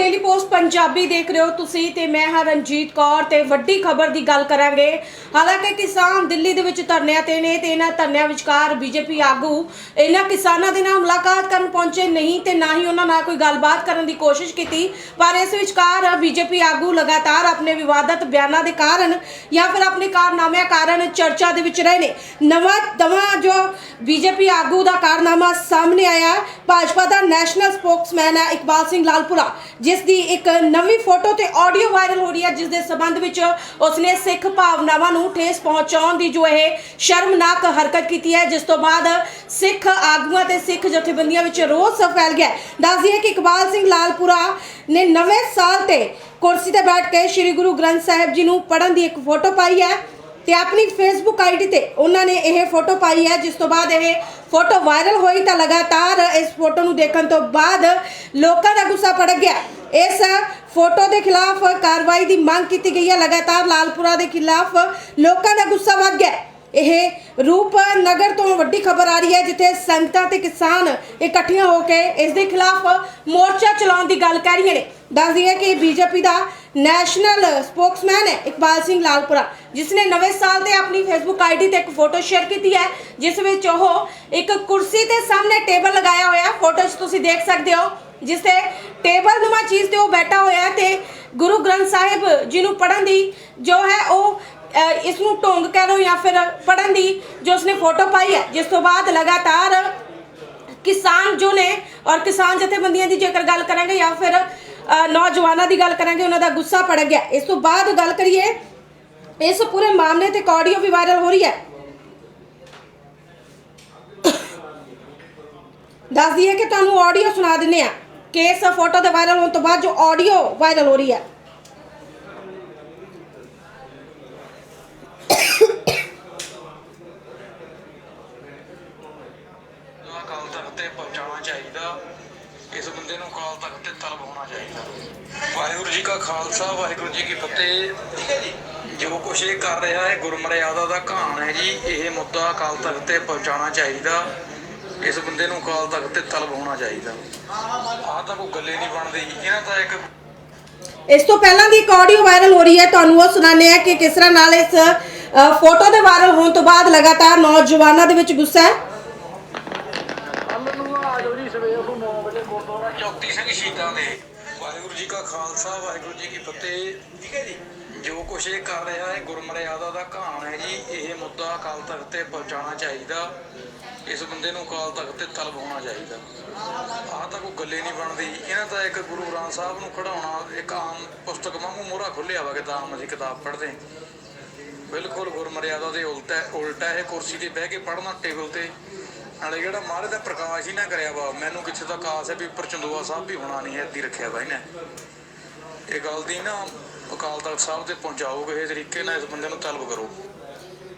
Daily post Punjabi ਦੇਖ ਰਹੇ ਹੋ ਤੁਸੀਂ ਤੇ ਮੈਂ ਹਾਂ ਰਣਜੀਤ ਕੌਰ ਤੇ ਵੱਡੀ ਖਬਰ ਦੀ ਗੱਲ ਕਰਾਂਗੇ। ਹਾਲਾਂਕਿ ਕਿਸਾਨ ਦਿੱਲੀ ਦੇ ਵਿੱਚ ਧਰਨਿਆਂ ਤੇ ਨੇ ਤੇ ਇਹਨਾਂ ਧਰਨਿਆਂ ਵਿਚਕਾਰ ਬੀਜੇਪੀ ਆਗੂ ਇਹਨਾਂ ਕਿਸਾਨਾਂ ਦੇ ਨਾਲ ਮੁਲਾਕਾਤ ਕਰਨ ਪਹੁੰਚੇ ਨਹੀਂ ਤੇ ਨਾ ਹੀ ਉਹਨਾਂ ਨਾਲ ਕੋਈ ਗੱਲਬਾਤ ਕਰਨ ਦੀ ਕੋਸ਼ਿਸ਼ ਕੀਤੀ, ਪਰ ਇਸ ਵਿਚਕਾਰ ਬੀਜੇਪੀ ਆਗੂ ਲਗਾਤਾਰ ਆਪਣੇ ਵਿਵਾਦਤ ਬਿਆਨਾਂ ਦੇ ਕਾਰਨ ਜਾਂ ਫਿਰ ਆਪਣੇ ਕਾਰਨਾਮਿਆਂ ਕਾਰਨ ਚਰਚਾ ਦੇ ਵਿੱਚ ਰਹੇ ਨੇ। ਨਵਾਂ ਦਵਾ ਜੋ ਬੀਜੇਪੀ ਆਗੂ ਦਾ ਕਾਰਨਾਮਾ ਸਾਹਮਣੇ ਆਇਆ ਭਾਜਪਾ ਦਾ ਨੈਸ਼ਨਲ ਸਪੋਕਸਮੈਨ ਹੈ ਇਕਬਾਲ ਸਿੰਘ ਲਾਲਪੁਰਾ, ਜਿਸ ਦੀ ਇੱਕ ਨਵੀਂ ਫੋਟੋ ਤੇ ਆਡੀਓ ਵਾਇਰਲ ਹੋ ਰਹੀ ਹੈ, ਜਿਸ ਦੇ ਸਬੰਧ ਵਿੱਚ ਉਸਨੇ ਸਿੱਖ ਭਾਵਨਾਵਾਂ ਨੂੰ ਠੇਸ ਪਹੁੰਚਾਉਣ ਦੀ ਜੋ ਇਹ ਸ਼ਰਮਨਾਕ ਹਰਕਤ ਕੀਤੀ ਹੈ, ਜਿਸ ਤੋਂ ਬਾਅਦ ਸਿੱਖ ਆਗੂਆਂ ਤੇ ਸਿੱਖ ਜਥੇਬੰਦੀਆਂ ਵਿੱਚ ਰੋਸ ਫੈਲ ਗਿਆ ਹੈ। ਦੱਸ ਦਈਏ ਕਿ ਇਕਬਾਲ ਸਿੰਘ ਲਾਲਪੁਰਾ ਨੇ ਨਵੇਂ ਸਾਲ ਤੇ ਕੁਰਸੀ ਤੇ ਬੈਠ ਕੇ ਸ੍ਰੀ ਗੁਰੂ ਗ੍ਰੰਥ ਸਾਹਿਬ ਜੀ ਨੂੰ ਪੜ੍ਹਨ ਦੀ ਇੱਕ ਫੋਟੋ ਪਾਈ ਹੈ ਤੇ ਆਪਣੀ ਫੇਸਬੁੱਕ ਆਈਡੀ ਤੇ ਉਹਨਾਂ ਨੇ ਇਹ ਫੋਟੋ ਪਾਈ ਹੈ, ਜਿਸ ਤੋਂ ਬਾਅਦ ਇਹ ਫੋਟੋ ਵਾਇਰਲ ਹੋਈ ਤਾਂ ਲਗਾਤਾਰ ਇਸ ਫੋਟੋ ਨੂੰ ਦੇਖਣ ਤੋਂ ਬਾਅਦ ਲੋਕਾਂ ਦਾ ਗੁੱਸਾ ਭੜਕ ਗਿਆ। ਇਸ ਫੋਟੋ ਦੇ ਖਿਲਾਫ ਕਾਰਵਾਈ ਦੀ ਮੰਗ ਕੀਤੀ ਗਈ ਹੈ। ਲਗਾਤਾਰ ਲਾਲਪੁਰਾ ਦੇ ਖਿਲਾਫ ਲੋਕਾਂ ਦਾ ਗੁੱਸਾ ਵੱਧ ਗਿਆ। ਇਹ ਰੂਪ ਨਗਰ ਤੋਂ ਵੱਡੀ ਖਬਰ ਆ ਰਹੀ ਹੈ, ਜਿੱਥੇ ਸੰਗਤਾਂ ਤੇ ਕਿਸਾਨ ਇਕੱਠੀਆਂ ਹੋ ਕੇ ਇਸ ਦੇ ਖਿਲਾਫ ਮੋਰਚਾ ਚਲਾਉਣ ਦੀ ਗੱਲ ਕਰ ਰਹੀਆਂ ਨੇ। ਦੱਸ ਦਈਏ ਕਿ ਬੀਜੇਪੀ ਦਾ ਨੈਸ਼ਨਲ ਸਪੋਕਸਮੈਨ ਹੈ ਇਕਬਾਲ ਸਿੰਘ ਲਾਲਪੁਰਾ ਜਿਸ ਨੇ ਨਵੇਂ ਸਾਲ ਤੇ ਆਪਣੀ ਫੇਸਬੁੱਕ ਆਈਡੀ ਤੇ ਇੱਕ ਫੋਟੋ ਸ਼ੇਅਰ ਕੀਤੀ ਹੈ, ਜਿਸ ਵਿੱਚ ਉਹ ਇੱਕ ਕੁਰਸੀ ਤੇ ਸਾਹਮਣੇ ਟੇਬਲ ਲਗਾਇਆ ਹੋਇਆ ਹੈ। ਫੋਟੋ 'ਚ ਤੁਸੀਂ ਦੇਖ ਸਕਦੇ ਹੋ, ਜਿਸ ਤੇ ਟੇਬਲ ਨੁਮਾ ਚੀਜ਼ ਤੇ ਉਹ ਬੈਠਾ ਹੋਇਆ ਹੈ ਤੇ ਗੁਰੂ ਗ੍ਰੰਥ ਸਾਹਿਬ ਜੀ ਨੂੰ ਪੜ੍ਹਨ ਦੀ ਜੋ ਹੈ ਉਹ ਇਸ ਨੂੰ ਢੋਂਗ ਕਹਿ ਲਓ ਜਾਂ ਫਿਰ ਪੜਨ ਦੀ ਜੋ ਉਸਨੇ ਫੋਟੋ ਪਾਈ ਹੈ, ਜਿਸ ਤੋਂ ਬਾਅਦ ਲਗਾਤਾਰ ਕਿਸਾਨ ਜੋ ਨੇ ਔਰ ਕਿਸਾਨ ਜਥੇਬੰਦੀਆਂ ਦੀ ਜੇਕਰ ਗੱਲ ਕਰਾਂਗੇ ਜਾਂ ਫਿਰ ਨੌਜਵਾਨਾਂ ਦੀ ਗੱਲ ਕਰਾਂਗੇ, ਉਹਨਾਂ ਦਾ ਗੁੱਸਾ ਪੜ ਗਿਆ। ਇਸ ਤੋਂ ਬਾਅਦ ਗੱਲ ਕਰੀਏ, ਇਸ ਪੂਰੇ ਮਾਮਲੇ ਤੇ ਆਡੀਓ ਵੀ ਵਾਇਰਲ ਹੋ ਰਹੀ ਹੈ। ਦੱਸ ਦਈਏ ਕਿ ਤੁਹਾਨੂੰ ਆਡੀਓ ਸੁਣਾ ਦਿੰਨੇ ਆ ਕਿ ਇਸ ਫੋਟੋ ਦੇ ਵਾਇਰਲ ਹੋਣ ਤੋਂ ਬਾਅਦ ਜੋ ਆਡੀਓ ਵਾਇਰਲ ਹੋ ਰਹੀ ਹੈ ਨੂੰ ਅਕਾਲ ਤਖਤ ਤੇ ਪਹੁੰਚਾਉਣਾ ਚਾਹੀਦਾ ਇਸ ਬੰਦੇ ਨੂੰ ਅਕਾਲ ਤਖਤ ਤੇ ਤਲਬ ਹੋਣਾ ਚਾਹੀਦਾ ਵਾਹਿਗੁਰੂ ਜੀ ਕਾ ਖਾਲਸਾ, ਵਾਹਿਗੁਰੂ ਜੀ ਕੀ ਫਤਿਹ। ਜੋ ਕੁਛ ਇਹ ਕਰ ਰਿਹਾ ਹੈ ਗੁਰਮਰਿਆਦਾ ਦਾ ਘਾਣ ਹੈ ਜੀ, ਇਹ ਮੁੱਦਾ ਅਕਾਲ ਤਖਤ ਤੇ ਪਹੁੰਚਾਉਣਾ ਚਾਹੀਦਾ। ਇਸ ਬੰਦੇ ਨੂੰ ਅਕਾਲ ਤਖਤ ਤੇ ਤਲਬ ਹੋਣਾ ਚਾਹੀਦਾ। ਆਹ ਤਾਂ ਕੋਈ ਗੱਲੇ ਨਹੀਂ ਬਣਦੀ। ਇਹਨਾਂ ਤਾਂ ਇੱਕ ਇਸ ਤੋਂ ਪਹਿਲਾਂ ਦੀ ਇੱਕ ਆਡੀਓ ਵਾਇਰਲ ਹੋ ਰਹੀ ਹੈ, ਤੁਹਾਨੂੰ ਉਹ ਸੁਣਾਉਂਦੇ ਆ ਕਿ ਕਿਸ ਤਰ੍ਹਾਂ ਨਾਲ ਇਸ ਫੋਟੋ ਦੇ ਵਾਇਰਲ ਹੋਣ ਤੋਂ ਬਾਅਦ ਲਗਾਤਾਰ ਨੌਜਵਾਨਾਂ ਦੇ ਵਿੱਚ ਗੁੱਸਾ ਹੈ ਜੋਤੀ ਸਿੰਘ ਸ਼ਹੀਦਾਂ ਦੇ ਵਾਹਿਗੁਰੂ ਜੀ ਕਾ ਖਾਲਸਾ ਵਾਹਿਗੁਰੂ ਜੀ ਕੀ ਫਤਿਹ। ਠੀਕ ਹੈ ਜੀ। ਜੋ ਕੁਛ ਇਹ ਕਰ ਰਿਹਾ ਹੈ ਗੁਰਮਰਿਆਦਾ ਦਾ ਘਾਣ ਹੈ ਜੀ ਇਹ ਮੁੱਦਾ ਅਕਾਲ ਤਖਤ ਤੇ ਪਹੁੰਚਾਉਣਾ ਚਾਹੀਦਾ। ਇਸ ਬੰਦੇ ਨੂੰ ਅਕਾਲ ਤਖਤ ਤੇ ਤਲਬ ਹੋਣਾ ਚਾਹੀਦਾ। ਆਹ ਤਾਂ ਕੋਈ ਗੱਲੇ ਨਹੀਂ ਬਣਦੀ। ਇਹਨਾਂ ਤਾਂ ਇੱਕ ਗੁਰੂ ਗ੍ਰੰਥ ਸਾਹਿਬ ਨੂੰ ਖੜਾਉਣਾ ਇੱਕ ਆਮ ਪੁਸਤਕ ਵਾਂਗੂ ਮੋਹਰਾ ਖੁੱਲਿਆ ਵਾ ਕਿਤਾਬ ਅਸੀਂ ਕਿਤਾਬ ਪੜ੍ਹਦੇ ਬਿਲਕੁਲ ਗੁਰਮਰਿਆਦਾ ਦੇ ਉਲਟਾ ਹੈ- ਉਲਟਾ ਇਹ ਕੁਰਸੀ ਤੇ ਬਹਿ ਕੇ ਪੜ੍ਹਨਾ ਟੇਬਲ ਤੇ। ਨਾਲੇ ਜਿਹੜਾ ਮਹਾਰਾਜ ਦਾ ਪ੍ਰਕਾਸ਼ ਹੀ ਨਾ ਕਰਿਆ ਵਾ ਮੈਨੂੰ ਕਿੱਥੇ ਤੱਕ ਆਸ ਹੈ ਵੀ ਉੱਪਰ ਚੰਦੋਆ ਸਾਹਿਬ ਵੀ ਹੋਣਾ ਨਹੀਂ ਐਦੀ ਰੱਖਿਆ ਵਾ ਇਹਨੇ। ਇਹ ਗੱਲ ਦੀ ਨਾ ਅਕਾਲ ਤਖਤ ਸਾਹਿਬ ਤੇ ਪਹੁੰਚਾਓ ਕਿਸੇ ਤਰੀਕੇ ਨਾਲ ਇਸ ਬੰਦੇ ਨੂੰ ਤਲਬ ਕਰੋ।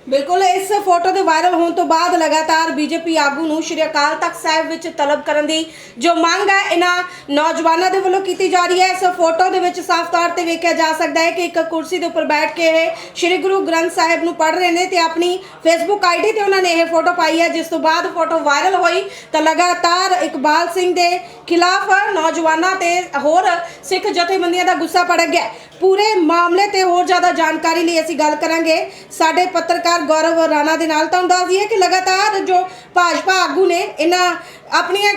ਬਿਲਕੁਲ, ਇਸ ਫੋਟੋ ਦੇ ਵਾਇਰਲ ਹੋਣ ਤੋਂ ਬਾਅਦ ਲਗਾਤਾਰ ਬੀਜੇਪੀ ਆਗੂ ਨੂੰ ਸ਼੍ਰੀ ਅਕਾਲ ਤਖਤ ਸਾਹਿਬ ਵਿੱਚ ਤਲਬ ਕਰਨ ਦੀ ਜੋ ਮੰਗ ਹੈ, ਇਹਨਾਂ ਨੌਜਵਾਨਾਂ ਦੇ ਵੱਲੋਂ ਕੀਤੀ ਜਾ ਰਹੀ ਹੈ। ਇਸ ਫੋਟੋ ਦੇ ਵਿੱਚ ਸਾਫ਼ ਤੌਰ ਤੇ ਵੇਖਿਆ ਜਾ ਸਕਦਾ ਹੈ ਕਿ ਇੱਕ ਕੁਰਸੀ ਦੇ ਉੱਪਰ ਬੈਠ ਕੇ ਇਹ ਸ਼੍ਰੀ ਗੁਰੂ ਗ੍ਰੰਥ ਸਾਹਿਬ ਨੂੰ ਪੜ੍ਹ ਰਹੇ ਨੇ ਤੇ ਆਪਣੀ ਫੇਸਬੁੱਕ ਆਈਡੀ ਤੇ ਉਹਨਾਂ ਨੇ ਇਹ ਫੋਟੋ ਪਾਈ ਹੈ, ਜਿਸ ਤੋਂ ਬਾਅਦ ਫੋਟੋ ਵਾਇਰਲ ਹੋਈ ਤਾਂ ਲਗਾਤਾਰ ਇਕਬਾਲ ਸਿੰਘ ਦੇ ਖਿਲਾਫ ਨੌਜਵਾਨਾਂ ਤੇ ਹੋਰ ਸਿੱਖ ਜਥੇਬੰਦੀਆਂ ਦਾ ਗੁੱਸਾ ਭੜਕ ਗਿਆ ਪੂਰੇ ਮਾਮਲੇ ਤੇ ਹੋਰ ਜ਼ਿਆਦਾ ਜਾਣਕਾਰੀ ਲਈ ਅਸੀਂ ਗੱਲ ਕਰਾਂਗੇ। ਸਾਡੇ ਪੱਤਰਕਾਰ ਗੌਰਵ ਰਾਣਾ ਦੇ ਨਾਲ ਤੁਹਾਨੂੰ ਦੱਸ ਦਈਏ ਕਿ ਲਗਾਤਾਰ ਜੋ ਭਾਜਪਾ ਆਗੂ ਨੇ ਇਹਨਾਂ ਆਪਣੀਆਂ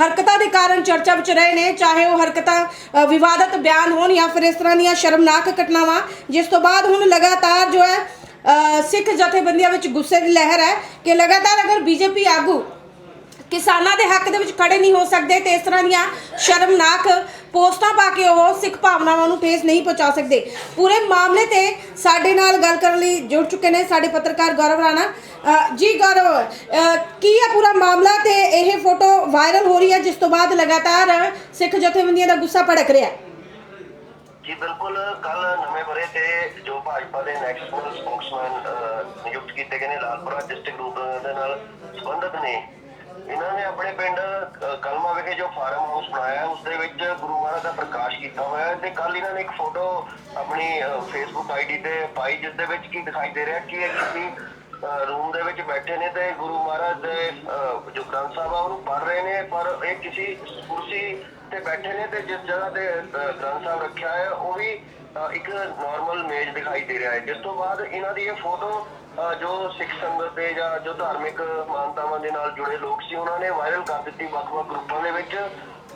ਹਰਕਤਾਂ ਦੇ ਕਾਰਨ ਚਰਚਾ ਵਿੱਚ ਰਹੇ ਨੇ ਚਾਹੇ ਉਹ ਹਰਕਤਾਂ ਵਿਵਾਦਤ ਬਿਆਨ ਹੋਣ ਜਾਂ ਫਿਰ ਇਸ ਤਰ੍ਹਾਂ ਦੀਆਂ ਸ਼ਰਮਨਾਕ ਘਟਨਾਵਾਂ ਜਿਸ ਤੋਂ ਬਾਅਦ ਹੁਣ ਲਗਾਤਾਰ ਜੋ ਹੈ ਅ, ਸਿੱਖ ਜਥੇਬੰਦੀਆਂ ਵਿੱਚ ਗੁੱਸੇ ਦੀ ਲਹਿਰ ਹੈ ਕਿ ਲਗਾਤਾਰ ਅਗਰ ਬੀਜੇਪੀ ਆਗੂ ਕਿਸਾਨਾਂ ਦੇ ਹੱਕ ਦੇ ਵਿੱਚ ਖੜੇ ਨਹੀਂ ਹੋ ਸਕਦੇ ਤੇ ਇਸ ਤਰ੍ਹਾਂ ਦੀਆਂ ਸ਼ਰਮਨਾਕ ਪੋਸਟਾਂ ਪਾ ਕੇ ਉਹ ਸਿੱਖ ਭਾਵਨਾਵਾਂ ਨੂੰ ਠੇਸ ਨਹੀਂ ਪਹੁੰਚਾ ਸਕਦੇ। ਪੂਰੇ ਮਾਮਲੇ ਤੇ ਸਾਡੇ ਨਾਲ ਗੱਲ ਕਰਨ ਲਈ ਜੁੜ ਚੁੱਕੇ ਨੇ ਸਾਡੇ ਪੱਤਰਕਾਰ ਗੌਰਵ ਰਾਣਾ। ਜੀ ਗੌਰਵ ਕੀ ਹੈ ਪੂਰਾ ਮਾਮਲਾ ਤੇ ਇਹ ਫੋਟੋ ਵਾਇਰਲ ਹੋ ਰਹੀ ਹੈ ਜਿਸ ਤੋਂ ਬਾਅਦ ਲਗਾਤਾਰ ਸਿੱਖ ਜਥੇਬੰਦੀਆਂ ਦਾ ਗੁੱਸਾ ਭੜਕ ਰਿਹਾ ਹੈ? ਜੀ ਬਿਲਕੁਲ ਕੱਲ ਨਵੇਂ ਬਰੇ ਤੇ ਜੋ ਭਾਜਪਾ ਦੇ ਨੈਸ਼ਨਲ ਸਪੋਕਸਮੈਨ ਨਿਯੁਕਤ ਕੀਤੇ ਗਏ ਨੇ ਲਾਲਪੁਰਾ ਡਿਸਟ੍ਰਿਕਟ ਗਰੁੱਪ ਦੇ ਨਾਲ ਸੰਬੰਧਿਤ ਨੇ। ਇਹਨਾਂ ਨੇ ਆਪਣੇ ਪਿੰਡ ਅ, ਕਲਮਾ ਵਿਖੇ ਜੋ ਫਾਰਮ ਹਾਊਸ ਬਣਾਇਆ ਹੈ, ਉਸ ਦੇ ਵਿੱਚ ਗੁਰੂ ਮਹਾਰਾਜ ਦਾ ਪ੍ਰਕਾਸ਼ ਕੀਤਾ ਹੋਇਆ ਹੈ ਤੇ ਕੱਲ ਇਹਨਾਂ ਨੇ ਇੱਕ ਫੋਟੋ ਆਪਣੀ ਫੇਸਬੁੱਕ ਆਈਡੀ ਤੇ ਪਾਈ ਜਿਸ ਦੇ ਵਿੱਚ ਕੀ ਦਿਖਾਈ ਦੇ ਰਿਹਾ ਕਿ ਇਹ ਕਿਸੇ ਰੂਮ ਦੇ ਵਿੱਚ ਬੈਠੇ ਨੇ ਤੇ ਗੁਰੂ ਮਹਾਰਾਜ ਦੇ ਅਹ, ਜੋ ਗ੍ਰੰਥ ਸਾਹਿਬ ਆ ਉਹਨੂੰ ਪੜ੍ਹ ਰਹੇ ਨੇ ਪਰ ਇਹ ਕਿਸੇ ਕੁਰਸੀ ਤੇ ਬੈਠੇ ਨੇ ਤੇ ਜਿਸ ਜਗ੍ਹਾ ਤੇ ਅਹ, ਗ੍ਰੰਥ ਸਾਹਿਬ ਰੱਖਿਆ ਹੈ ਉਹ ਵੀ ਅਹ, ਇੱਕ ਨਾਰਮਲ ਮੇਜ਼ ਦਿਖਾਈ ਦੇ ਰਿਹਾ ਹੈ। ਜਿਸ ਤੋਂ ਬਾਅਦ ਇਹਨਾਂ ਦੀ ਇਹ ਫੋਟੋ ਅਹ, ਜੋ ਸਿੱਖ ਸੰਗਤ ਦੇ ਜਾਂ ਜੋ ਧਾਰਮਿਕ ਮਾਨਤਾਵਾਂ ਦੇ ਨਾਲ ਜੁੜੇ ਲੋਕ ਸੀ ਉਹਨਾਂ ਨੇ ਵਾਇਰਲ ਕਰ ਦਿੱਤੀ ਵੱਖ-ਵੱਖ ਗਰੁੱਪਾਂ ਦੇ ਵਿੱਚ।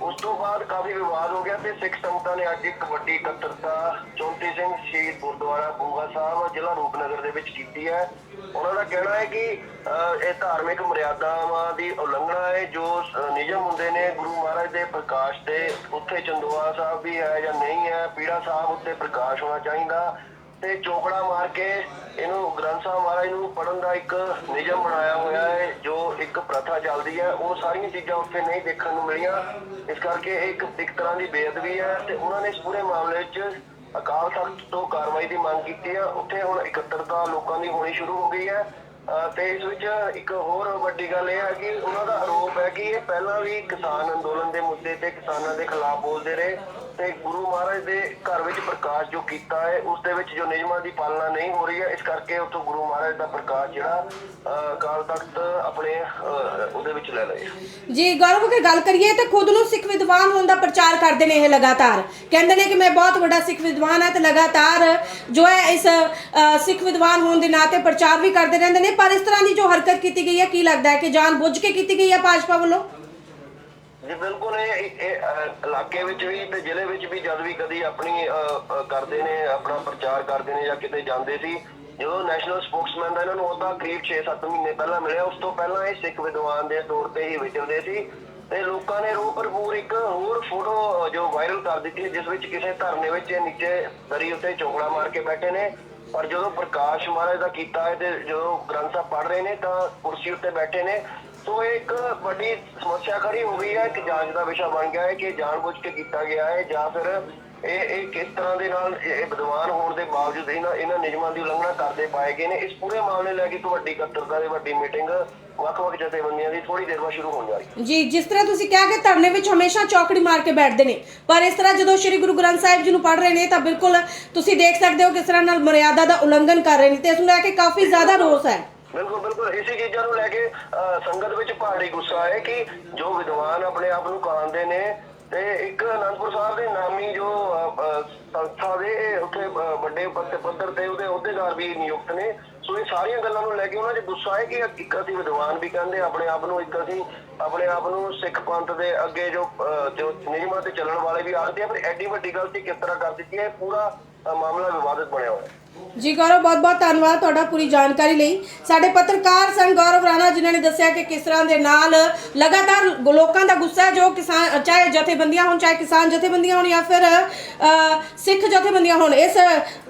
ਉਸ ਤੋਂ ਬਾਅਦ ਕਾਫੀ ਵਿਵਾਦ ਹੋ ਗਿਆ ਤੇ ਸਿੱਖ ਸੰਗਤਾਂ ਨੇ ਅੱਜ ਇੱਕ ਵੱਡੀ ਇਕੱਤਰਤਾ ਚੌਂਤੀ ਸਿੰਘ ਸ਼ਹੀਦ ਗੁਰਦੁਆਰਾ ਬੂਗਾ ਸਾਹਿਬ ਜ਼ਿਲ੍ਹਾ ਰੂਪਨਗਰ ਦੇ ਵਿੱਚ ਕੀਤੀ ਹੈ। ਉਹਨਾਂ ਦਾ ਕਹਿਣਾ ਹੈ ਕਿ ਅਹ, ਇਹ ਧਾਰਮਿਕ ਮਰਿਆਦਾਵਾਂ ਦੀ ਉਲੰਘਣਾ ਹੈ ਜੋ ਨਿਯਮ ਹੁੰਦੇ ਨੇ। ਗੁਰੂ ਮਹਾਰਾਜ ਦੇ ਪ੍ਰਕਾਸ਼ ਤੇ ਉੱਥੇ ਚੰਦੋਆ ਸਾਹਿਬ ਵੀ ਹੈ ਜਾਂ ਨਹੀਂ ਹੈ ਪੀੜਾ ਸਾਹਿਬ ਉੱਤੇ ਪ੍ਰਕਾਸ਼ ਹੋਣਾ ਚਾਹੀਦਾ। ਤੇ ਚੋਕੜਾ ਮਾਰ ਕੇ ਇਹਨੂੰ ਗ੍ਰੰਥ ਸਾਹਿਬ ਮਹਾਰਾਜ ਨੂੰ ਪੜਨ ਦਾ ਇੱਕ ਨਿਯਮ ਬਣਾਇਆ ਹੋਇਆ ਹੈ, ਜੋ ਇੱਕ ਪ੍ਰਥਾ ਚੱਲਦੀ ਹੈ। ਉਹ ਸਾਰੀਆਂ ਚੀਜ਼ਾਂ ਉੱਥੇ ਨਹੀਂ ਦੇਖਣ ਨੂੰ ਮਿਲੀਆਂ। ਇਸ ਕਰਕੇ ਇਹ ਇੱਕ ਇੱਕ ਤਰ੍ਹਾਂ ਦੀ ਬੇਅਦਬੀ ਹੈ ਤੇ ਉਹਨਾਂ ਨੇ ਇਸ ਪੂਰੇ ਮਾਮਲੇ ਵਿੱਚ ਅਕਾਲ ਤਖਤ ਤੋਂ ਕਾਰਵਾਈ ਦੀ ਮੰਗ ਕੀਤੀ ਹੈ। ਉੱਥੇ ਹੁਣ ਇਕੱਤਰਤਾ ਲੋਕਾਂ ਦੀ ਹੋਣੀ ਸ਼ੁਰੂ ਹੋ ਗਈ ਹੈ। ਤੇ ਇਸ ਵਿੱਚ ਇੱਕ ਹੋਰ ਵੱਡੀ ਗੱਲ ਇਹ ਹੈ ਕਿ ਉਹਨਾਂ ਦਾ ਆਰੋਪ ਹੈ ਕਿ ਇਹ ਪਹਿਲਾਂ ਵੀ ਕਿਸਾਨ ਅੰਦੋਲਨ ਦੇ ਮੁੱਦੇ ਤੇ ਕਿਸਾਨਾਂ ਦੇ ਖਿਲਾਫ ਬੋਲਦੇ ਰਹੇ। ਤੇ ਗੁਰੂ ਮਹਾਰਾਜ ਦੇ ਘਰ ਵਿੱਚ ਪ੍ਰਕਾਸ਼ ਜੋ ਕੀਤਾ ਹੈ, ਉਸ ਦੇ ਵਿੱਚ ਜੋ ਨਿਯਮਾਂ ਦੀ ਪਾਲਣਾ ਨਹੀਂ ਹੋ ਰਹੀ ਹੈ, ਇਸ ਕਰਕੇ ਉੱਥੋਂ ਗੁਰੂ ਮਹਾਰਾਜ ਦਾ ਪ੍ਰਕਾਸ਼ ਜਿਹੜਾ, ਅਹ ਤਖਤ ਆਪਣੇ ਉਹਦੇ ਵਿੱਚ ਲੈ ਲਏ। ਜੀ, ਗੌਰਵ ਕੇ ਗੱਲ ਕਰੀਏ ਤੇ ਖੁਦ ਨੂੰ ਸਿੱਖ ਵਿਦਵਾਨ ਹੋਣ ਦਾ ਪ੍ਰਚਾਰ ਕਰਦੇ ਨੇ ਇਹ ਲਗਾਤਾਰ। ਕਹਿੰਦੇ ਨੇ ਕਿ ਮੈਂ ਬਹੁਤ ਵੱਡਾ ਸਿੱਖ ਵਿਦਵਾਨ ਹਾਂ ਤੇ ਲਗਾਤਾਰ ਜੋ ਹੈ ਇਸ ਸਿੱਖ ਵਿਦਵਾਨ ਹੋਣ ਦੇ ਨਾਂ ਤੇ ਪ੍ਰਚਾਰ ਵੀ ਕਰਦੇ ਰਹਿੰਦੇ ਨੇ। ਪਰ ਇਸ ਤਰ੍ਹਾਂ ਦੀ ਜੋ ਹਰਕਤ ਕੀਤੀ ਗਈ ਹੈ, ਕੀ ਲੱਗਦਾ ਹੈ ਕਿ ਜਾਣ ਬੁੱਝ ਕੇ ਕੀਤੀ ਗਈ ਹੈ ਭਾਜਪਾ ਵੱਲੋਂ? ਜੀ, ਬਿਲਕੁਲ ਇਹ ਇਲਾਕੇ ਵਿੱਚ ਵੀ ਤੇ ਜ਼ਿਲ੍ਹੇ ਵਿੱਚ ਵੀ ਜਦ ਵੀ ਕਦੀ ਆਪਣੀ ਕਰਦੇ ਨੇ, ਆਪਣਾ ਪ੍ਰਚਾਰ ਕਰਦੇ ਨੇ ਜਾਂ ਕਿਤੇ ਜਾਂਦੇ ਸੀ, ਜਦੋਂ ਨੈਸ਼ਨਲ ਸਪੋਕਸਮੈਨ ਦਾ ਇਹਨਾਂ ਨੂੰ ਉਹਦਾ ਕਰੀਬ 6-7 ਮਹੀਨੇ ਪਹਿਲਾਂ ਮਿਲਿਆ, ਉਸ ਤੋਂ ਪਹਿਲਾਂ ਇਹ ਸਿੱਖ ਵਿਦਵਾਨ ਦੇ ਤੌਰ ਤੇ ਹੀ ਵਿਚਰਦੇ ਸੀ ਤੇ ਲੋਕਾਂ ਨੇ ਰੂਹ ਭਰਪੂਰ ਇੱਕ ਹੋਰ ਫੋਟੋ ਜੋ ਵਾਇਰਲ ਕਰ ਦਿੱਤੀ, ਜਿਸ ਵਿੱਚ ਕਿਸੇ ਧਰਨੇ ਵਿੱਚ ਇਹ ਨੀਚੇ ਦਰੀ ਉੱਤੇ ਚੋਕੜਾ ਮਾਰ ਕੇ ਬੈਠੇ ਨੇ, ਪਰ ਜਦੋਂ ਪ੍ਰਕਾਸ਼ ਮਹਾਰਾਜ ਦਾ ਕੀਤਾ ਹੈ ਤੇ ਜਦੋਂ ਗ੍ਰੰਥ ਸਾਹਿਬ ਪੜ੍ਹ ਰਹੇ ਨੇ ਤਾਂ ਕੁਰਸੀ ਉੱਤੇ ਬੈਠੇ ਨੇ ਸੋ ਇਹ ਇੱਕ ਵੱਡੀ ਸਮੱਸਿਆ ਖੜੀ ਹੋ ਗਈ ਹੈ ਕਿ ਜਾਂਚ ਦਾ ਵਿਸ਼ਾ ਬਣ ਗਿਆ ਹੈ ਕਿ ਜਾਣਬੁੱਝ ਕੇ ਕੀਤਾ ਗਿਆ ਹੈ ਜਾਂ ਫਿਰ ਇਹ ਇਹ ਕਿਸ ਤਰ੍ਹਾਂ ਦੇ ਨਾਲ ਇਹ ਵਿਦਵਾਨ ਹੋਣ ਦੇ ਬਾਵਜੂਦ ਇਹਨਾਂ ਇਹਨਾਂ ਨਿਯਮਾਂ ਦੀ ਉਲੰਘਣਾ ਕਰਦੇ ਪਾਏ ਗਏ ਨੇ। ਇਸ ਪੂਰੇ ਮਾਮਲੇ ਲੈ ਕੇ ਇੱਕ ਵੱਡੀ ਇਕੱਤਰਤਾ ਦੀ ਵੱਡੀ ਮੀਟਿੰਗ ਵੱਖ-ਵੱਖ ਜਥੇਬੰਦੀਆਂ ਦੀ ਥੋੜੀ ਦੇਰ ਬਾਅਦ ਸ਼ੁਰੂ ਹੋਣ ਜਾ ਰਹੀ ਹੈ। ਜੀ, ਜਿਸ ਤਰ੍ਹਾਂ ਤੁਸੀਂ ਕਿਹਾ ਕਿ ਧਰਨੇ ਵਿੱਚ ਹਮੇਸ਼ਾ ਚੌਕੜੀ ਮਾਰ ਕੇ ਬੈਠਦੇ ਨੇ, ਪਰ ਇਸ ਤਰ੍ਹਾਂ ਜਦੋਂ ਸ੍ਰੀ ਗੁਰੂ ਗ੍ਰੰਥ ਸਾਹਿਬ ਜੀ ਨੂੰ ਪੜ੍ਹ ਰਹੇ ਨੇ, ਤਾਂ ਬਿਲਕੁਲ ਤੁਸੀਂ ਦੇਖ ਸਕਦੇ ਹੋ ਕਿਸ ਤਰ੍ਹਾਂ ਨਾਲ ਮਰਿਆਦਾ ਦਾ ਉਲੰਘਣ ਕਰ ਰਹੇ ਨੇ ਤੇ ਇਸ ਨੂੰ ਲੈ ਕੇ ਕਾਫੀ ਜ਼ਿਆਦਾ ਰੋਸ ਹੈ। ਬਿਲਕੁਲ ਬਿਲਕੁਲ। ਇਸੇ ਚੀਜ਼ਾਂ ਨੂੰ ਲੈ ਕੇ ਅਹ, ਸੰਗਤ ਵਿੱਚ ਭਾਰੀ ਗੁੱਸਾ ਹੈ ਕਿ ਜੋ ਵਿਦਵਾਨ ਆਪਣੇ ਆਪ ਨੂੰ ਕਹਾਉਂਦੇ ਨੇ ਤੇ ਇੱਕ ਅਨੰਦਪੁਰ ਸਾਹਿਬ ਦੇ ਨਾਮੀ ਜੋ ਸੰਸਥਾ ਦੇ ਉੱਥੇ ਵੱਡੇ ਪੱਤੇ ਪੱਧਰ ਤੇ ਉਹਦੇ ਅਹੁਦੇਦਾਰ ਵੀ ਨਿਯੁਕਤ ਨੇ। ਸੋ ਇਹ ਸਾਰੀਆਂ ਗੱਲਾਂ ਨੂੰ ਲੈ ਕੇ ਉਹਨਾਂ 'ਚ ਗੁੱਸਾ ਹੈ ਕਿ ਇੱਕ ਅਸੀਂ ਵਿਦਵਾਨ ਵੀ ਕਹਿੰਦੇ ਆਪਣੇ ਆਪ ਨੂੰ ਇੱਕ ਅਸੀਂ ਆਪਣੇ ਆਪ ਨੂੰ ਸਿੱਖ ਪੰਥ ਦੇ ਅੱਗੇ ਜੋ ਅਹ, ਜੋ ਨਿਯਮਾਂ ਤੇ ਚੱਲਣ ਵਾਲੇ ਵੀ ਆਖਦੇ ਆ ਪਰ ਐਡੀ ਵੱਡੀ ਗਲਤੀ ਕਿਸ ਤਰ੍ਹਾਂ ਕਰ ਦਿੱਤੀ ਹੈ? ਇਹ ਪੂਰਾ ਮਾਮਲਾ ਵਿਵਾਦਿਤ ਬਣਿਆ ਹੋਇਆ ਹੈ। ਜੀ ਗੌਰਵ, ਬਹੁਤ ਬਹੁਤ ਧੰਨਵਾਦ ਤੁਹਾਡਾ ਪੂਰੀ ਜਾਣਕਾਰੀ ਲਈ। ਸਾਡੇ ਪੱਤਰਕਾਰ ਸਨ ਗੌਰਵ ਰਾਣਾ, ਜਿਨ੍ਹਾਂ ਨੇ ਦੱਸਿਆ ਕਿ ਕਿਸ ਤਰ੍ਹਾਂ ਦੇ ਨਾਲ ਲਗਾਤਾਰ ਲੋਕਾਂ ਦਾ ਗੁੱਸਾ ਹੈ, ਜੋ ਕਿਸਾਨ, ਚਾਹੇ ਜਥੇਬੰਦੀਆਂ ਹੋਣ, ਚਾਹੇ ਕਿਸਾਨ ਜਥੇਬੰਦੀਆਂ ਹੋਣ ਜਾਂ ਫਿਰ ਸਿੱਖ ਜਥੇਬੰਦੀਆਂ ਹੋਣ। ਇਸ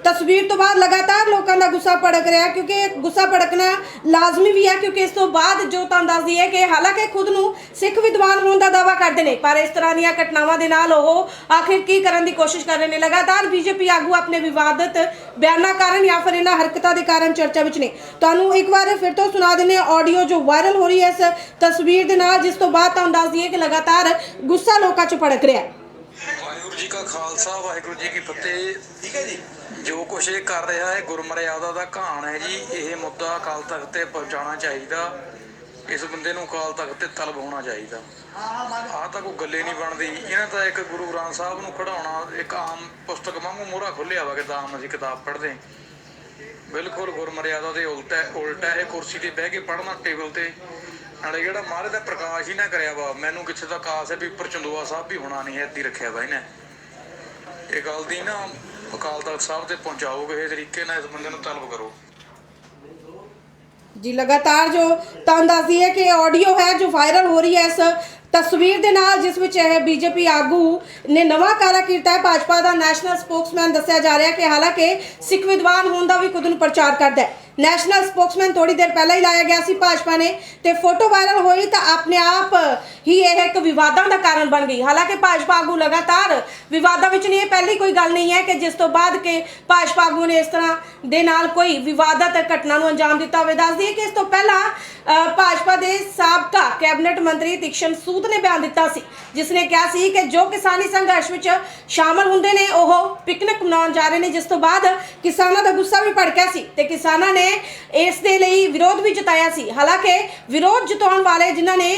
ਤਸਵੀਰ ਤੋਂ ਬਾਅਦ ਲਗਾਤਾਰ ਲੋਕਾਂ ਦਾ ਗੁੱਸਾ ਭੜਕ ਰਿਹਾ ਕਿਉਂਕਿ ਗੁੱਸਾ ਭੜਕਣਾ ਲਾਜ਼ਮੀ ਵੀ ਹੈ, ਕਿਉਂਕਿ ਇਸ ਤੋਂ ਬਾਅਦ ਜੋ ਤੁਹਾਨੂੰ ਦੱਸਦੀ ਹੈ ਕਿ ਹਾਲਾਂਕਿ ਖੁਦ ਨੂੰ ਸਿੱਖ ਵਿਦਵਾਨ ਹੋਣ ਦਾ ਦਾਅਵਾ ਕਰਦੇ ਨੇ, ਪਰ ਇਸ ਤਰ੍ਹਾਂ ਦੀਆਂ ਘਟਨਾਵਾਂ ਦੇ ਨਾਲ ਉਹ ਆਖਿਰ ਕੀ ਕਰਨ ਦੀ ਕੋਸ਼ਿਸ਼ ਕਰ ਰਹੇ ਨੇ? ਲਗਾਤਾਰ ਬੀਜੇਪੀ ਆਗੂ ਆਪਣੇ ਵਿਵਾਦਤ ਬਿਆਨਾਂ ਕਾਰਨ ਜਾਂ ਫਿਰ ਇਹਨਾਂ ਹਰਕਤਾਂ ਦੇ ਕਾਰਨ ਚਰਚਾ ਵਿੱਚ ਨੇ। ਤੁਹਾਨੂੰ ਇੱਕ ਵਾਰ ਫਿਰ ਤੋਂ ਸੁਣਾ ਹਾਂ ਆਡੀਓ ਜੋ ਵਾਇਰਲ ਹੋ ਰਹੀ ਹੈ ਇਸ ਤਸਵੀਰ ਦੇ ਨਾਲ ਜਿਸ ਤੋਂ ਬਾਅਦ ਤੁਹਾਨੂੰ ਦੱਸ ਦਈਏ ਕਿ ਲਗਾਤਾਰ ਗੁੱਸਾ ਲੋਕਾਂ 'ਚ ਭੜਕ ਰਿਹਾ ਹੈ। ਵਾਹਿਗੁਰੂ ਜੀ ਕਾ ਖਾਲਸਾ ਵਾਹਿਗੁਰੂ ਜੀ ਕੀ ਫਤਿਹ। ਠੀਕ ਹੈ ਜੀ। ਜੋ ਕੁਛ ਇਹ ਕਰ ਰਿਹਾ ਹੈ ਗੁਰਮਰਿਆਦਾ ਦਾ ਘਾਣ ਹੈ ਜੀ ਇਹ ਮੁੱਦਾ ਅਕਾਲ ਤਖਤ ਤੇ ਪਹੁੰਚਾਉਣਾ ਚਾਹੀਦਾ। ਇਸ ਬੰਦੇ ਨੂੰ ਅਕਾਲ ਤਖਤ ਤੇ ਤਲਬ ਹੋਣਾ ਚਾਹੀਦਾ। ਆਹ ਤਾਂ ਕੋਈ ਗੱਲੇ ਨਹੀਂ ਬਣਦੀ। ਇਹਨਾਂ ਤਾਂ ਇੱਕ ਗੁਰੂ ਗ੍ਰੰਥ ਸਾਹਿਬ ਨੂੰ ਖੜਾਉਣਾ ਇੱਕ ਆਮ ਪੁਸਤਕ ਵਾਂਗੂ ਮੋਹਰਾ ਖੁੱਲਿਆ ਵਾ ਕਿਤਾਬ ਅਸੀਂ ਕਿਤਾਬ ਪੜ੍ਹਦੇ ਬਿਲਕੁਲ ਗੁਰਮਰਿਆਦਾ ਦੇ ਉਲਟਾ ਉਲਟਾ ਹੈ ਕੁਰਸੀ ਤੇ ਬਹਿ ਕੇ ਪੜ੍ਹਨਾ ਟੇਬਲ ਤੇ। ਨਾਲੇ ਜਿਹੜਾ ਮਹਾਰਾਜ ਦਾ ਪ੍ਰਕਾਸ਼ ਹੀ ਨਾ ਕਰਿਆ ਵਾ, ਮੈਨੂੰ ਕਿੱਥੇ ਤੱਕ ਆਸ ਹੈ ਵੀ ਉੱਪਰ ਚੰਦੋਆ ਸਾਹਿਬ ਵੀ ਹੋਣਾ ਨਹੀਂ ਹੈ ਰੱਖਿਆ ਵਾ ਇਹਨੇ। ਇਹ ਗੱਲ ਦੀ ਨਾ ਅਕਾਲ ਤਖਤ ਸਾਹਿਬ ਤੇ ਪਹੁੰਚਾਓ ਕਿਸੇ ਤਰੀਕੇ ਨਾਲ ਇਸ ਬੰਦੇ ਨੂੰ ਤਲਬ ਕਰੋ। ਜੀ ਲਗਾਤਾਰ ਜੋ ਤੁਹਾਨੂੰ ਦੱਸਦੀ ਹੈ ਕਿ ਆਡੀਓ ਹੈ ਜੋ ਵਾਇਰਲ ਹੋ ਰਹੀ ਹੈ ਤਸਵੀਰ ਦੇ ਨਾਲ ਜਿਸ ਵਿੱਚ ਇਹ ਬੀਜੇਪੀ ਆਗੂ ਨੇ ਨਵਾਂ ਕਾਰਾ ਕੀਤਾ ਹੈ, ਭਾਜਪਾ ਦਾ ਨੈਸ਼ਨਲ ਸਪੋਕਸਮੈਨ ਦੱਸਿਆ ਜਾ ਰਿਹਾ ਕਿ ਹਾਲਾਂਕਿ ਸਿੱਖ ਵਿਦਵਾਨ ਹੋਣ ਦਾ ਵੀ ਖੁਦ ਨੂੰ ਪ੍ਰਚਾਰ ਕਰਦਾ ਹੈ। ਨੈਸ਼ਨਲ ਸਪੋਕਸਮੈਨ ਥੋੜੀ ਦੇਰ ਪਹਿਲਾਂ ਹੀ ਲਾਇਆ ਗਿਆ ਸੀ ਭਾਜਪਾ ਨੇ ਤੇ ਫੋਟੋ ਵਾਇਰਲ ਹੋਈ ਤਾਂ ਆਪਣੇ ਆਪ ਹੀ ਇਹ ਇੱਕ ਵਿਵਾਦਾਂ ਦਾ ਕਾਰਨ ਬਣ ਗਈ। ਹਾਲਾਂਕਿ ਭਾਜਪਾ ਆਗੂ ਲਗਾਤਾਰ ਵਿਵਾਦਾਂ ਵਿੱਚ ਨਹੀਂ ਇਹ ਪਹਿਲੀ ਕੋਈ ਗੱਲ ਨਹੀਂ ਹੈ ਕਿ ਜਿਸ ਤੋਂ ਬਾਅਦ ਕਿ ਭਾਜਪਾ ਆਗੂ ਨੇ ਇਸ ਤਰ੍ਹਾਂ ਦੇ ਨਾਲ ਕੋਈ ਵਿਵਾਦਤ ਘਟਨਾ ਨੂੰ ਅੰਜਾਮ ਦਿੱਤਾ ਹੋਵੇ। ਦੱਸਦੀ ਹੈ ਕਿ ਇਸ ਤੋਂ ਪਹਿਲਾਂ ਭਾਜਪਾ ਦੇ ਸਾਬਕਾ ਕੈਬਨਿਟ ਮੰਤਰੀ ਤਿਕਸ਼ਨ ਸੂਦ ਨੇ ਬਿਆਨ ਦਿੱਤਾ ਸੀ, ਜਿਸ ਨੇ ਕਿਹਾ ਸੀ ਕਿ ਜੋ ਕਿਸਾਨੀ ਸੰਘਰਸ਼ ਵਿੱਚ ਸ਼ਾਮਲ ਹੁੰਦੇ ਨੇ, ਉਹ ਪਿਕਨਿਕ ਮਨਾਉਣ ਜਾ ਰਹੇ ਨੇ, ਜਿਸ ਤੋਂ ਬਾਅਦ ਕਿਸਾਨਾਂ ਦਾ ਗੁੱਸਾ ਵੀ ਭੜਕਿਆ ਸੀ ਤੇ ਕਿਸਾਨਾਂ ਨੇ ਨੇ ਇਸ ਦੇ ਲਈ ਵਿਰੋਧ ਵੀ ਜਤਾਇਆ ਸੀ। ਹਾਲਾਂਕਿ ਵਿਰੋਧ ਜਤਾਉਣ ਵਾਲੇ ਜਿਨ੍ਹਾਂ ਨੇ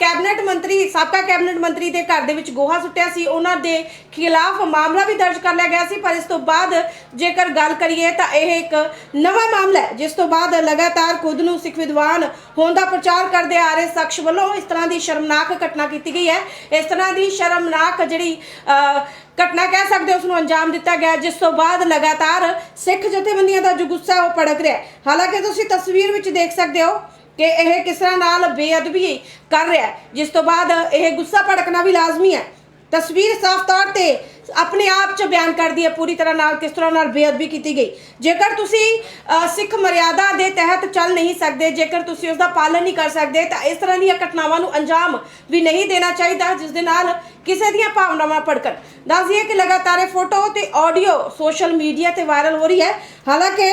ਕੈਬਨਿਟ ਮੰਤਰੀ ਸਾਬਕਾ ਕੈਬਨਿਟ ਮੰਤਰੀ ਦੇ ਘਰ ਦੇ ਵਿੱਚ ਗੋਹਾ ਸੁੱਟਿਆ ਸੀ ਉਹਨਾਂ ਦੇ ਖਿਲਾਫ ਮਾਮਲਾ ਵੀ ਦਰਜ ਕਰ ਲਿਆ ਗਿਆ ਸੀ। ਪਰ ਇਸ ਤੋਂ ਬਾਅਦ ਜੇਕਰ ਗੱਲ ਕਰੀਏ ਤਾਂ ਇਹ ਇੱਕ ਨਵਾਂ ਮਾਮਲਾ ਹੈ ਜਿਸ ਤੋਂ ਬਾਅਦ ਲਗਾਤਾਰ ਖੁਦ ਨੂੰ ਸਿੱਖ ਵਿਦਵਾਨ ਹੋਣ ਦਾ ਪ੍ਰਚਾਰ ਕਰਦੇ ਆ ਰਹੇ ਸ਼ਖਸ ਵੱਲੋਂ ਇਸ ਤਰ੍ਹਾਂ ਦੀ ਸ਼ਰਮਨਾਕ ਘਟਨਾ ਕੀਤੀ ਗਈ ਹੈ। ਇਸ ਤਰ੍ਹਾਂ ਦੀ ਸ਼ਰਮਨਾਕ ਜਿਹੜੀ ਅਹ, ਘਟਨਾ ਕਹਿ ਸਕਦੇ ਹੋ ਉਸ ਨੂੰ ਅੰਜਾਮ ਦਿੱਤਾ ਗਿਆ ਜਿਸ ਤੋਂ ਬਾਅਦ ਲਗਾਤਾਰ ਸਿੱਖ ਜਥੇਬੰਦੀਆਂ ਦਾ ਜੋ ਗੁੱਸਾ ਉਹ ਭੜਕ ਰਿਹਾ ਹੈ। ਹਾਲਾਂਕਿ ਤੁਸੀਂ ਤਸਵੀਰ ਵਿੱਚ ਦੇਖ ਸਕਦੇ ਹੋ ਕਿ ਇਹ ਕਿਸ ਤਰ੍ਹਾਂ ਨਾਲ ਬੇਅਦਬੀ ਕਰ ਰਿਹਾ ਹੈ, ਜਿਸ ਤੋਂ ਬਾਅਦ ਇਹ ਗੁੱਸਾ ਭੜਕਣਾ ਵੀ ਲਾਜ਼ਮੀ ਹੈ। ਤਸਵੀਰ ਸਾਫ਼ ਤੌਰ ਤੇ ਆਪਣੇ ਆਪ ਚ ਬਿਆਨ ਕਰਦੀ ਹੈ ਪੂਰੀ ਤਰ੍ਹਾਂ ਨਾਲ, ਕਿਸ ਤਰ੍ਹਾਂ ਨਾਲ ਬੇਅਦਬੀ ਕੀਤੀ ਗਈ। ਜੇਕਰ ਤੁਸੀਂ ਸਿੱਖ ਮਰਿਆਦਾ ਦੇ ਤਹਿਤ ਚੱਲ ਨਹੀਂ ਸਕਦੇ, ਜੇਕਰ ਤੁਸੀਂ ਉਸ ਦਾ ਪਾਲਣ ਨਹੀਂ ਕਰ ਸਕਦੇ, ਤਾਂ ਇਸ ਤਰ੍ਹਾਂ ਦੀਆਂ ਘਟਨਾਵਾਂ ਨੂੰ ਅੰਜਾਮ ਵੀ ਨਹੀਂ ਦੇਣਾ ਚਾਹੀਦਾ, ਜਿਸ ਦੇ ਨਾਲ ਕਿਸੇ ਦੀਆਂ ਭਾਵਨਾਵਾਂ ਭੜਕਣ। ਦੱਸ ਕਿ ਲਗਾਤਾਰ ਇਹ ਫੋਟੋ ਤੇ ਆਡੀਓ ਸੋਸ਼ਲ ਮੀਡੀਆ ਤੇ ਵਾਇਰਲ ਹੋ ਰਹੀ ਹੈ। ਹਾਲਾਂਕਿ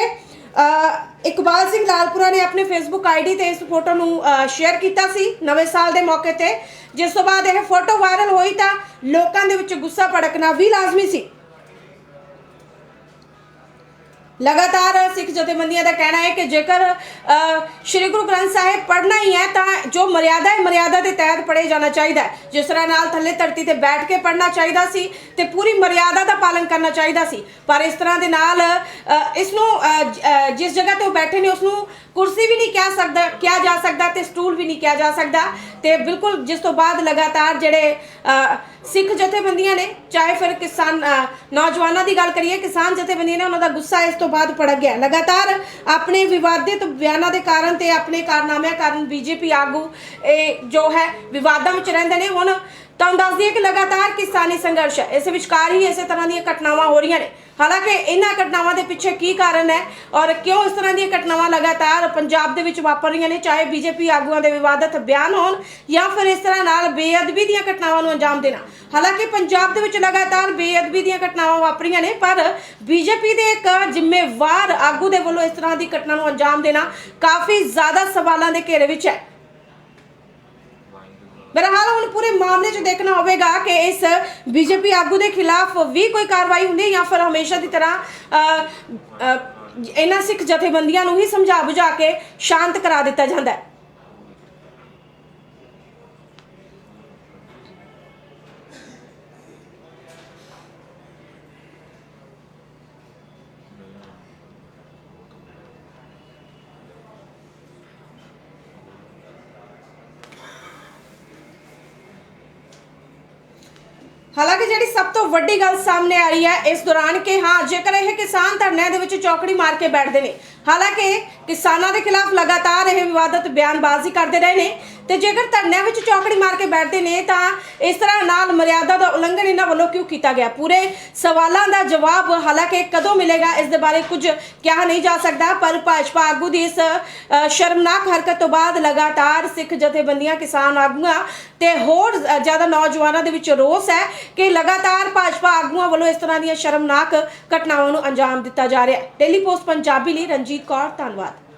ਇਕਬਾਲ ਸਿੰਘ ਲਾਲਪੁਰਾ ਨੇ ਆਪਣੇ ਫੇਸਬੁੱਕ ਆਈਡੀ ਤੇ ਇਸ ਫੋਟੋ ਨੂੰ ਸ਼ੇਅਰ ਕੀਤਾ ਸੀ ਨਵੇਂ ਸਾਲ ਦੇ ਮੌਕੇ ਤੇ। ਜਿਸ ਤੋਂ ਬਾਅਦ ਇਹ ਫੋਟੋ ਵਾਇਰਲ ਹੋਈ ਤਾਂ ਲੋਕਾਂ ਦੇ ਵਿੱਚ ਗੁੱਸਾ ਭੜਕਣਾ ਵੀ ਲਾਜ਼ਮੀ ਸੀ। ਲਗਾਤਾਰ ਸਿੱਖ ਜਥੇਬੰਦੀਆਂ ਦਾ ਕਹਿਣਾ ਹੈ ਕਿ ਜੇਕਰ ਸ਼੍ਰੀ ਗੁਰੂ ਗ੍ਰੰਥ ਸਾਹਿਬ ਪੜ੍ਹਨਾ ਹੀ ਹੈ ਤਾਂ ਜੋ ਮਰਿਆਦਾ ਹੈ ਮਰਿਆਦਾ ਦੇ ਤਹਿਤ ਪੜ੍ਹੇ ਜਾਣਾ ਚਾਹੀਦਾ ਹੈ। ਜਿਸ ਤਰ੍ਹਾਂ ਨਾਲ ਥੱਲੇ ਧਰਤੀ ਤੇ ਬੈਠ ਕੇ ਪੜ੍ਹਨਾ ਚਾਹੀਦਾ ਸੀ ਤੇ ਪੂਰੀ ਮਰਿਆਦਾ ਦਾ ਪਾਲਣ ਕਰਨਾ ਚਾਹੀਦਾ ਸੀ। ਪਰ ਇਸ ਤਰ੍ਹਾਂ ਦੇ ਨਾਲ ਅ, ਇਸ ਨੂੰ ਜਿਸ ਜਗ੍ਹਾ ਤੇ ਉਹ ਬੈਠੇ ਨੇ ਉਸ ਨੂੰ ਕੁਰਸੀ ਵੀ ਨਹੀਂ ਕਹਿ ਸਕਦਾ, ਕਿਹਾ ਜਾ ਸਕਦਾ ਤੇ ਸਟੂਲ ਵੀ ਨਹੀਂ ਕਿਹਾ ਜਾ ਸਕਦਾ ਤੇ ਬਿਲਕੁਲ ਜਿਸ ਤੋਂ ਬਾਅਦ ਲਗਾਤਾਰ ਜਿਹੜੇ ਸਿੱਖ ਜਥੇਬੰਦੀਆਂ ਨੇ, ਚਾਹੇ ਫਿਰ ਕਿਸਾਨ ਨੌਜਵਾਨਾਂ ਦੀ ਗੱਲ ਕਰੀਏ, ਕਿਸਾਨ ਜਥੇਬੰਦੀਆਂ ਨੇ ਉਹਨਾਂ ਦਾ ਗੁੱਸਾ ਇਸ ਤੋਂ ਬਾਅਦ ਭੜਕ ਗਿਆ। ਲਗਾਤਾਰ ਆਪਣੇ ਵਿਵਾਦਿਤ ਬਿਆਨਾਂ ਦੇ ਕਾਰਨ ਤੇ ਆਪਣੇ ਕਾਰਨਾਮਿਆਂ ਕਾਰਨ ਬੀਜੇਪੀ ਆਗੂ, ਇਹ ਜੋ ਹੈ, ਵਿਵਾਦਾਂ ਵਿੱਚ ਰਹਿੰਦੇ ਨੇ, ਹੁਣ ਤੁਹਾਨੂੰ ਦੱਸ ਦਈਏ ਕਿ ਲਗਾਤਾਰ ਕਿਸਾਨੀ ਸੰਘਰਸ਼ ਹੈ। ਇਸ ਵਿਚਕਾਰ ਹੀ ਇਸੇ ਤਰ੍ਹਾਂ ਦੀਆਂ ਘਟਨਾਵਾਂ ਹੋ ਰਹੀਆਂ ਨੇ। ਹਾਲਾਂਕਿ ਇਹਨਾਂ ਘਟਨਾਵਾਂ ਦੇ ਪਿੱਛੇ ਕੀ ਕਾਰਨ ਹੈ ਔਰ ਕਿਉਂ ਇਸ ਤਰ੍ਹਾਂ ਦੀਆਂ ਘਟਨਾਵਾਂ ਲਗਾਤਾਰ ਪੰਜਾਬ ਦੇ ਵਿੱਚ ਵਾਪਰ ਰਹੀਆਂ ਨੇ, ਚਾਹੇ ਬੀਜੇਪੀ ਆਗੂਆਂ ਦੇ ਵਿਵਾਦਤ ਬਿਆਨ ਹੋਣ ਜਾਂ ਫਿਰ ਇਸ ਤਰ੍ਹਾਂ ਨਾਲ ਬੇਅਦਬੀ ਦੀਆਂ ਘਟਨਾਵਾਂ ਨੂੰ ਅੰਜਾਮ ਦੇਣਾ। ਹਾਲਾਂਕਿ ਪੰਜਾਬ ਦੇ ਵਿੱਚ ਲਗਾਤਾਰ ਬੇਅਦਬੀ ਦੀਆਂ ਘਟਨਾਵਾਂ ਵਾਪਰੀਆਂ ਨੇ, ਪਰ ਬੀਜੇਪੀ ਦੇ ਇੱਕ ਜ਼ਿੰਮੇਵਾਰ ਆਗੂ ਦੇ ਵੱਲੋਂ ਇਸ ਤਰ੍ਹਾਂ ਦੀ ਘਟਨਾ ਨੂੰ ਅੰਜਾਮ ਦੇਣਾ ਕਾਫੀ ਜ਼ਿਆਦਾ ਸਵਾਲਾਂ ਦੇ ਘੇਰੇ ਵਿੱਚ ਹੈ। ਬਹਰਹਾਲ ਹੁਣ ਪੂਰੇ ਮਾਮਲੇ 'ਚ ਦੇਖਣਾ ਹੋਵੇਗਾ ਕਿ ਇਸ ਬੀਜੇਪੀ ਆਗੂ ਦੇ ਖਿਲਾਫ ਵੀ ਕੋਈ ਕਾਰਵਾਈ ਹੁੰਦੀ ਹੈ ਜਾਂ ਫਿਰ ਹਮੇਸ਼ਾ ਦੀ ਤਰ੍ਹਾਂ ਅ, ਅ, ਇਹਨਾਂ ਸਿੱਖ ਜਥੇਬੰਦੀਆਂ ਨੂੰ ਹੀ ਸਮਝਾ ਬੁਝਾ ਕੇ ਸ਼ਾਂਤ ਕਰਾ ਦਿੱਤਾ ਜਾਂਦਾ ਹੈ। ਹਾਲਾਂਕਿ ਜਿਹੜੀ ਸਭ ਤੋਂ ਵੱਡੀ ਗੱਲ ਸਾਹਮਣੇ ਆ ਰਹੀ ਹੈ, ਇਸ ਦੌਰਾਨ ਕਿ ਹਾਂ, ਜੇਕਰ ਇਹ ਕਿਸਾਨ ਧਰਨਿਆਂ ਦੇ ਵਿੱਚ ਚੌਕੜੀ ਮਾਰ ਕੇ ਬੈਠਦੇ ਨੇ, ਹਾਲਾਂਕਿ ਕਿਸਾਨਾਂ ਦੇ ਖਿਲਾਫ ਲਗਾਤਾਰ ਇਹ ਵਿਵਾਦਤ ਬਿਆਨਬਾਜ਼ੀ ਕਰਦੇ ਰਹੇ ਨੇ ਤੇ ਜੇਕਰ ਧਰਨਿਆਂ ਵਿੱਚ ਚੌਕੜੀ ਮਾਰ ਕੇ ਬੈਠਦੇ ਨੇ, ਤਾਂ ਇਸ ਤਰ੍ਹਾਂ ਨਾਲ ਮਰਿਆਦਾ ਦਾ ਉਲੰਘਣ ਇਹਨਾਂ ਵੱਲੋਂ ਕਿਉਂ ਕੀਤਾ ਗਿਆ? ਪੂਰੇ ਸਵਾਲਾਂ ਦਾ ਜਵਾਬ ਹਾਲਾਂਕਿ ਕਦੋਂ ਮਿਲੇਗਾ, ਇਸ ਦੇ ਬਾਰੇ ਕੁਝ ਕਿਹਾ ਨਹੀਂ ਜਾ ਸਕਦਾ, ਪਰ ਭਾਜਪਾ ਆਗੂ ਦੀ ਇਸ ਸ਼ਰਮਨਾਕ ਹਰਕਤ ਤੋਂ ਬਾਅਦ ਲਗਾਤਾਰ ਸਿੱਖ ਜਥੇਬੰਦੀਆਂ, ਕਿਸਾਨ ਆਗੂਆਂ ਤੇ ਹੋਰ ਜ਼ਿਆਦਾ ਨੌਜਵਾਨਾਂ ਦੇ ਵਿੱਚ ਰੋਸ ਹੈ ਕਿ ਲਗਾਤਾਰ ਭਾਜਪਾ ਆਗੂਆਂ ਵੱਲੋਂ ਇਸ ਤਰ੍ਹਾਂ ਦੀਆਂ ਸ਼ਰਮਨਾਕ ਘਟਨਾਵਾਂ ਨੂੰ ਅੰਜਾਮ ਦਿੱਤਾ ਜਾ ਰਿਹਾ ਹੈ। ਡੇਲੀ ਪੋਸਟ ਪੰਜਾਬੀ ਲਈ ਰਣਜੀਤ ਕੌਰ, ਧੰਨਵਾਦ।